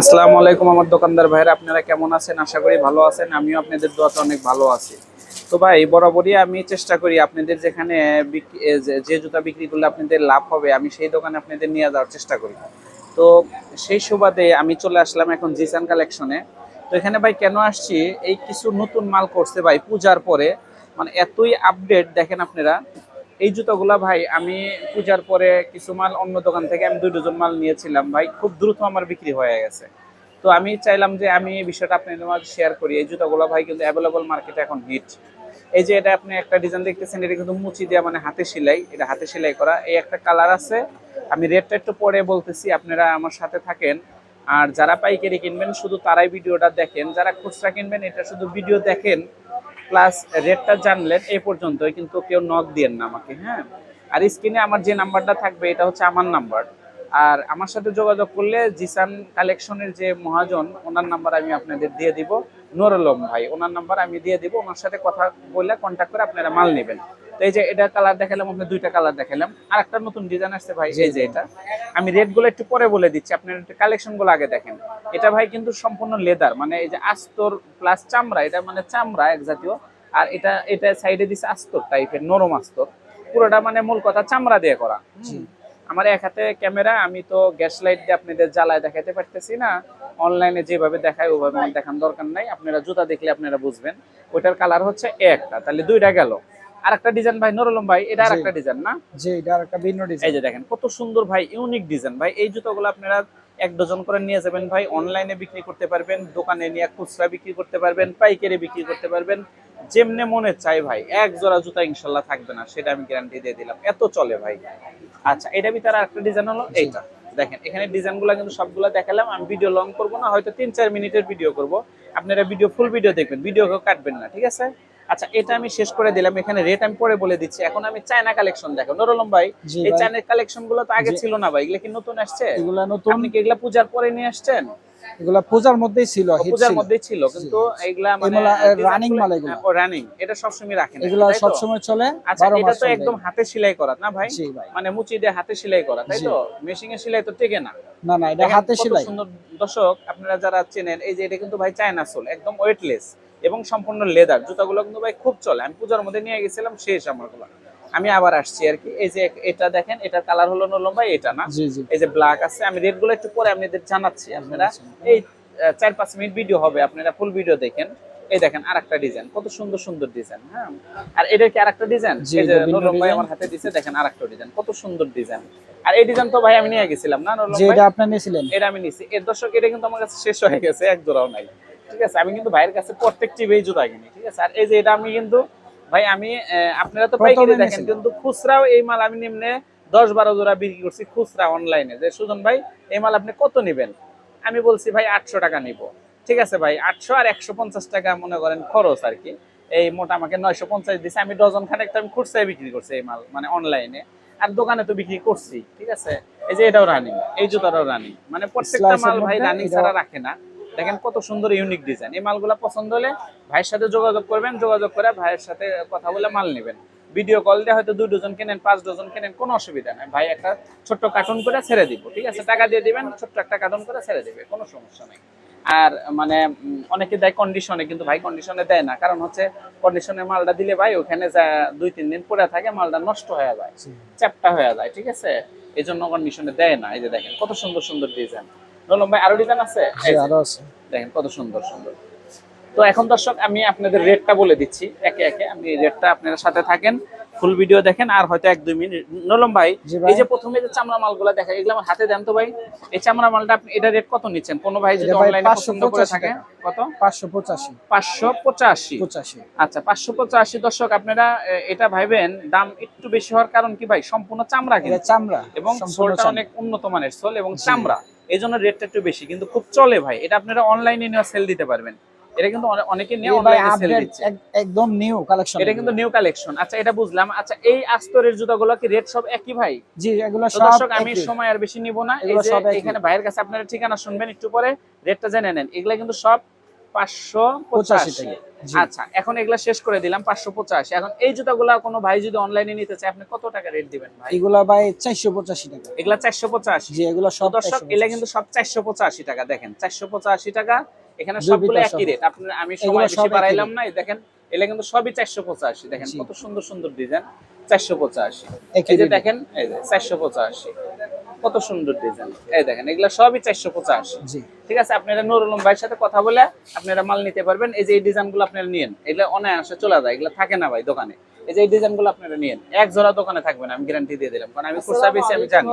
আসসালামু আলাইকুম আমার দোকানদার ভাইরা আপনারা কেমন আছেন? আশা করি ভালো আছেন, আমিও আপনাদের দোয়াতে অনেক ভালো আছি। তো ভাই, বরাবরই আমি চেষ্টা করি আপনাদের যেখানে যে জুতা বিক্রি করলে আপনাদের লাভ হবে, আমি সেই দোকানে আপনাদের নিয়ে যাওয়ার চেষ্টা করি। তো সেই সুবাদে আমি চলে আসলাম এখন জিসান কালেকশনে তো এখানে ভাই কেন আসছি? এই কিছু নতুন মাল করছে ভাই, পূজার পরে। মানে এতই আপডেট দেখেন আপনারা এই জুতোগুলা ভাই, আমি পূজার পরে কিছু মাল অন্য দোকান থেকে আমি দুই ডজন মাল নিয়েছিলাম ভাই, খুব দ্রুত আমার বিক্রি হয়ে গেছে। তো আমি চাইলাম যে আমি এই বিষয়টা আপনাদের মাঝে শেয়ার করি। এই জুতোগুলো ভাই কিন্তু অ্যাভেলেবল মার্কেটে এখন হিট এই যে এটা আপনি একটা ডিজাইন দেখতেছেন, এটা কিন্তু মুচি দেওয়া মানে হাতে সেলাই, এটা হাতে সেলাই করা। এই একটা কালার আছে, আমি রেটটা একটু পরে বলতেছি, আপনারা আমার সাথে থাকেন। আর যারা পাইকারি কিনবেন, শুধু তারাই ভিডিওটা দেখেন। যারা খুচরা কিনবেন, এটা শুধু ভিডিও দেখেন। প্লাস রেটটা জানলেন এই পর্যন্ত কিন্তু কেউ নক দিয়েন না আমাকে হ্যাঁ? আর স্ক্রিনে আমার যে নাম্বারটা থাকবে, এটা হচ্ছে আমার নাম্বার। আর আমার সাথে যোগাযোগ করলে জিসান কালেকশনের যে মহাজন, ওনার নাম্বার আমি আপনাদের দিয়ে দিব। নোরলম ভাই, ওনার নাম্বার আমি দিয়ে দিব। ওনার সাথে কথা বলে কন্ট্যাক্ট করে আপনারা মাল নেবেন। তো এই যে এটা কালার দেখালাম আপনি দুইটা কালার দেখালাম। আর একটা নতুন ডিজাইন আসছে ভাই এই যে এটা। আমি রেটগুলো একটু পরে বলে দিচ্ছি আপনারা একটু কালেকশনগুলো আগে দেখেন। এটা ভাই কিন্তু সম্পূর্ণ লেদার মানে এই যে আস্তর প্লাস চামড়া এটা মানে চামড়া এক জাতীয়। আর এটা এটা সাইডে দিচ্ছে আস্তর টাইপের নরম আস্তর। পুরোটা মানে মূল কথা চামড়া দিয়ে করা। আমার এক হাতে ক্যামেরা আমি তো গ্যাস লাইট দিয়ে আপনাদের জ্বালায় দেখাতে পারতেছি না। অনলাইনে যেভাবে দেখায় ওভাবে দেখান দরকার নাই। আপনারা জুতা দেখলে আপনারা বুঝবেন। ওইটার কালার হচ্ছে একটা তাহলে দুইটা গেল। আর একটা ডিজাইন ভাই নুরুলম ভাই এটা আর জি। একটা ডিজাইন না? যে এটা আর একটা ভিন্ন এই যে দেখেন কত সুন্দর ভাই ইউনিক ডিজাইন। ভাই এই জুতোগুলো আপনারা এক ডজন করে নিয়ে যাবেন ভাই অনলাইনে বিক্রি করতে পারবেন দোকানে নিয়ে খুচরা বিক্রি করতে পারবেন পাইকারি বিক্রি করতে পারবেন যেমনে মনে চাই ভাই এক জোড়া জুতা ইনশাল্লাহ থাকবে না সেটা আমি গ্যারান্টি দিয়ে দিলাম। এত চলে ভাই। আচ্ছা এটা ভিতরে আরেকটা ডিজাইন হলো এইটা। দেখেন এখানে ডিজাইনগুলো কিন্তু সবগুলো দেখালাম আমি ভিডিও লং করব না হয়তো তিন চার মিনিটের ভিডিও করব। আপনারা ভিডিও ফুল ভিডিও দেখবেন ভিডিও কাটবেন না ঠিক আছে? আচ্ছা এটা আমি শেষ করে দিলাম। এখানে রেট আমি পরে বলে দিচ্ছি। এখন আমি চায়না কালেকশন দেখো। নুরুলম ভাই এই। চায়নার কালেকশনগুলো তো আগে ছিল না ভাই। এগুলো কি নতুন আসছে? এগুলা নতুন। আপনি কি এগুলা পূজার পরে নিয়ে আসছেন? এগুলা পূজার মধ্যেই ছিল পূজার মধ্যেই ছিল কিন্তু এগুলা মানে মাল এগুলা। রানিং এটা সবসময় রাখেন এগুলা সব চলে আচ্ছা এটা তো একদম হাতে সেলাই করা না ভাই? মানে মুচি দিয়ে হাতে সেলাই করা তাই তো? মেশিং সেলাই তো টেকে না। না না এটা হাতে সেলাই। সুন্দর। দর্শক আপনারা যারা চেনেন এই যে এটা কিন্তু ভাই চায়না সোল একদম ওয়েটলেস এবং সম্পূর্ণ লেদার জুতাগুলো কিন্তু ভাই খুব চলে। আমি পূজার মধ্যে নিয়ে গেছিলাম শেষ আমারগুলো। আমি আবার আসছি আর কি। এই যে এটা দেখেন এটার কালার হলো নলম ভাই এটা না? এই যে ব্ল্যাক আছে। আমি রেডগুলো একটু পরে আপনাদের জানাচ্ছি আপনারা। এই চার পাঁচ মিনিট ভিডিও হবে আপনারা ফুল ভিডিও দেখেন। এই দেখেন আরেকটা ডিজাইন কত সুন্দর সুন্দর ডিজাইন হ্যাঁ? আর এটার কি আরেকটা ডিজাইন জি, এই যে নরম ভাই আমার হাতে দিছে দেখেন আরেকটা ডিজাইন কত সুন্দর ডিজাইন আর এই ডিজাইন তো ভাই আমি নিয়ে গেছিলাম না নরম ভাই? এটা আপনি নিয়েছিলেন। এটা আমি নিছি। এর দর্শক এটা কিন্তু আমার কাছে শেষ হয়ে গেছে এক জোড়াও নাই। ঠিক আছে? আমি কিন্তু ভাইয়ের কাছে প্রত্যেক টিভি জুতা কিনি ঠিক আছে? আর এই যে এটা আমি কিন্তু ভাই আমি আপনারা তো পাইকারি দেখেন কিন্তু খুচরাও এই মাল আমি নিম্নে দশ বারো জোড়া বিক্রি করছি খুচরা অনলাইনে যে সুজন ভাই এই মাল আপনি কত নেবেন? আমি বলছি ভাই আটশো টাকা নিব। ঠিক আছে ভাই? আটশো আর একশো পঞ্চাশ টাকা মনে করেন খরচ আর কি। এই মোটা আমাকে নয়শো পঞ্চাশ দিছে। আমি ডজন খানেক আমি খুচরায় বিক্রি করছি এই মাল মানে অনলাইনে আর দোকানে তো বিক্রি করছি ঠিক আছে? এই যে এটাও রানিং এই জুতাটাও রানিং মানে প্রত্যেকটা মাল ভাই রানিং ছাড়া রাখে না। দেখেন কত সুন্দর ইউনিক ডিজাইন এই মালগুলো পছন্দ হলে ভাইয়ের সাথে যোগাযোগ করবেন যোগাযোগ করে ভাইয়ের সাথে কথা বলে মাল নেবেন। ভিডিও কল দিয়ে হয়তো দুই ডজন কেনেন পাঁচ ডজন কেনেন কোনো অসুবিধা নেই। ভাই একটা ছোট্ট কার্টুন করে ছেড়ে দিব ঠিক আছে? টাকা দিয়ে দিবেন ছোট্ট একটা কার্টুন করে ছেড়ে দিবে কোনো সমস্যা নেই। আর মানে অনেকে দেয় কন্ডিশনে কিন্তু ভাই কন্ডিশনে দেয় না। কারণ হচ্ছে কন্ডিশনে মালটা দিলে ভাই ওখানে যা দুই তিন দিন পরে থাকে মালটা নষ্ট হয়ে যায় চ্যাপটা হয়ে যায় ঠিক আছে? এই জন্য কন্ডিশনে দেয় না। এই যে দেখেন কত সুন্দর সুন্দর ডিজাইন নলম ভাই আরও ডিজাইন আছে। আরও দেখেন কত সুন্দর সুন্দর। তো এখন দর্শক আমি আপনাদের রেটটা বলে দিচ্ছি একে একে। আমি রেটটা আপনারা সাথে থাকেন ফুল ভিডিও দেখেন আর হয়তো এক দুই মিনিট। নলম ভাই এই যে প্রথমে যে চামড়া মালগুলো দেখা এগুলো আমার হাতে দেন তো ভাই। এই চামড়া মালটা আপনি এটা রেট কত নিচ্ছেন? কোনো ভাই যদি অনলাইনে পছন্দ করে থাকে কত? পাঁচশো পঁচাশি। পাঁচশো পঁচাশি। পঁচাশি। আচ্ছা পাঁচশো পঁচাশি। দর্শক আপনারা এটা ভাইবেন দাম একটু বেশি হওয়ার কারণ কি ভাই? সম্পূর্ণ চামড়া কিন্তু। চামড়া এবং সোলটা অনেক উন্নত মানের সোল এবং চামড়া। এই জন্য রেটটা একটু বেশি কিন্তু খুব চলে ভাই। এটা আপনারা অনলাইনে নিয়ে সেল দিতে পারবেন। এটা কিন্তু অনেকে নিয়ে অনলাইনে সেল দিচ্ছে। একদম নিউ কালেকশন এটা কিন্তু নিউ কালেকশন আচ্ছা এটা বুঝলাম। আচ্ছা এই আস্তরের জুতাগুলো কি রেট সব একই ভাই? জি এগুলো সব দর্শক আমি সময় আর বেশি নিব না। এই যে সব এখানে ভাইয়ের কাছে আপনারা ঠিকানা শুনবেন একটু পরে রেটটা জেনে নেন। এগুলা কিন্তু সব পাঁচশো। আচ্ছা এখন এগুলা শেষ করে দিলাম পাঁচশো পঁচাশি। এখন এই জুতাগুলা কোনো ভাই যদি অনলাইনে নিতে চায় আপনি কত টাকা রেট দিবেন ভাই? এগুলা ভাই চারশো পঁচাশি টাকা। এগুলা চারশো পঁচাশি। এগুলো সব দর্শক এগুলা কিন্তু সব চারশো পঁচাশি টাকা দেখেন চারশো পঁচাশি টাকা এখানে সবগুলো একই রেট আপনার আমি সময় বেশি বাড়াইলাম না দেখেন এগুলা কিন্তু সবই চারশো পঁচাশি। দেখেন কত সুন্দর সুন্দর ডিজাইন চারশো পঁচাশি। এই যে দেখেন এই যে চারশো পঁচাশি। কত সুন্দর ডিজাইন এই দেখেন এগুলা সবই চারশো পঁচাশ। জি। ঠিক আছে? আপনারা নুরুলম ভাইয়ের সাথে কথা বলে আপনারা মাল নিতে পারবেন। এই যে এই ডিজাইনগুলো আপনারা নিয়েন। এগুলো অনায়াসে চলে যায় এগুলো থাকে না ভাই দোকানে। এই যে এই ডিজাইনগুলো আপনারা নিয়েন। এক জোড়া দোকানে থাকবেন না আমি গ্যারান্টি দিয়ে দিলাম। কারণ আমি খুচরা বেশি আমি জানি।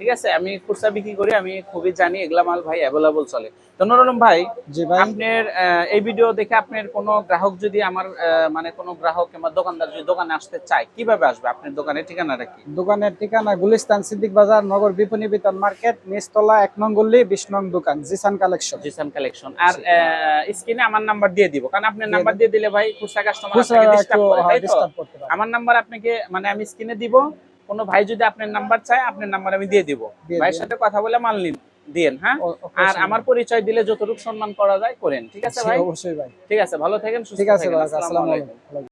ঠিক আছে? আমি খুচরা বিক্রি করি আমি খুবই জানি এগুলা মাল ভাই অ্যাভেলেবল চলে। তো নুরুল আলম ভাই জি ভাই। আপনার এই ভিডিও দেখে আপনার কোনো গ্রাহক যদি আমার মানে কোনো গ্রাহক কিংবা দোকানদার যদি দোকানে আসতে চায় কীভাবে আসবে? আপনার দোকানের ঠিকানাটা কি? দোকানের ঠিকানা গুলিস্তান সিদ্দিক বাজার নগর বিপণী বিতান মার্কেট নিচতলা এক নং গল্লি বিশ নং দোকান জিসান কালেকশন। জিসান কালেকশন। আর স্ক্রিনে আমার নাম্বার দিয়ে দিব কারণ আপনার নাম্বার দিয়ে দিলে ভাই খুচরা কাস্টমার ডিস্টার্ব করে আমার নাম্বার আপনাকে মানে আমি স্ক্রিনে দিব কোনো ভাই যদি আপনার নাম্বার চায় আপনার নাম্বার আমি দিয়ে দিব। ভাইয়ের সাথে কথা বলে মাল নিন দিয়েন হ্যাঁ? আর আমার পরিচয় দিলে যতটুকু সম্মান করা যায় করেন ঠিক আছে ভাই? অবশ্যই ভাই। ঠিক আছে ভালো থাকেন সুস্থ ঠিক আছে থাকেন আসসালামু আলাইকুম।